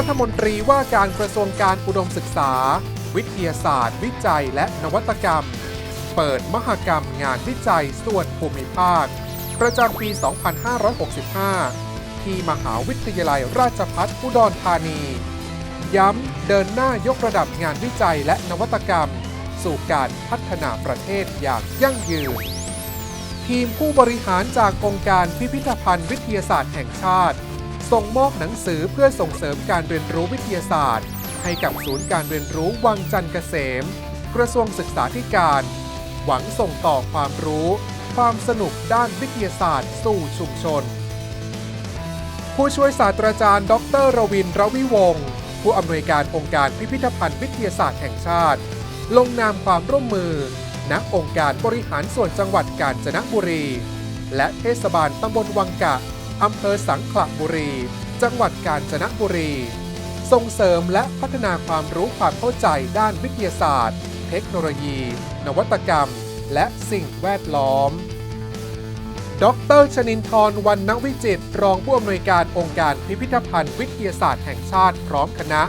รัฐมนตรีว่าการกระทรวงการอุดมศึกษา วิทยาศาสตร์ วิจัยและนวัตกรรม เปิดมหกรรมงานวิจัยส่วนภูมิภาค ประจำปี 2565 ที่มหาวิทยาลัยราชภัฏอุดรธานี ย้ำเดินหน้ายกระดับงานวิจัยและนวัตกรรม สู่การพัฒนาประเทศอย่างยั่งยืนทีมผู้บริหารจากองค์การพิพิธภัณฑ์วิทยาศาสตร์แห่งชาติ ส่งมอบหนังสือเพื่อส่งเสริมการเรียนรู้วิทยาศาสตร์ ให้กับศูนย์การเรียนรู้วังจันทร์เกษม กระทรวงศึกษาธิการ หวังส่งต่อความรู้ ความสนุกด้านวิทยาศาสตร์ สู่ชุมชน ผู้ช่วยศาสตราจารย์ ดรรวินรวิวงศ์ผู้อำนวยการองค์การพิพิธภัณฑ์วิทยาศาสตร์แห่งชาติ ลงนามความร่วมมือณองค์การบริหารส่วนจังหวัดกาญจนบุรี และเทศบาลตำบลวังกะ อำเภอสังขละบุรี จังหวัดกาญจนบุรี ส่งเสริมและพัฒนาความรู้ความเข้าใจด้านวิทยาศาสตร์ เทคโนโลยี นวัตกรรม และสิ่งแวดล้อม ดรชนินทร์วันนวิจิตรองผู้อำนวยการองค์การพิพิธภัณฑ์วิทยาศาสตร์แห่งชาติพร้อมคณะ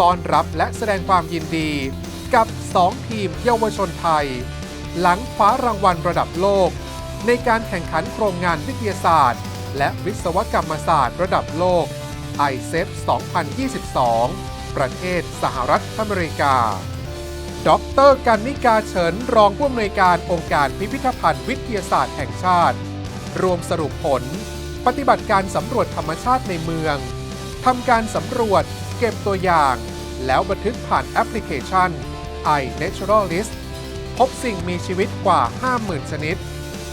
ต้อนรับและแสดงความยินดี กับ 2 ทีมเยาวชนไทย หลังคว้ารางวัลระดับโลก ในการแข่งขันโครงงานวิทยาศาสตร์ และวิศวกรรมศาสตร์ระดับโลก i c e f 2022 ประเทศสหรัฐอเมริกา ดรกันนิกาเฉิน รองผู้อำนวยการองค์การพิพิธภัณฑ์วิทยาศาสตร์แห่งชาติ รวมสรุปผล ปฏิบัติการสำรวจธรรมชาติในเมืองทำการสำรวจ เก็บตัวอย่าง แล้วบันทึกผ่านแอปพลิเคชัน iNaturalist พบสิ่งมีชีวิตกว่า 50,000 ชนิด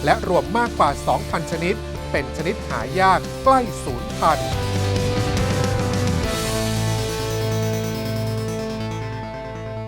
และรวมมากกว่า 2,000 ชนิด เป็นชนิดหายากใกล้สูญพันธุ์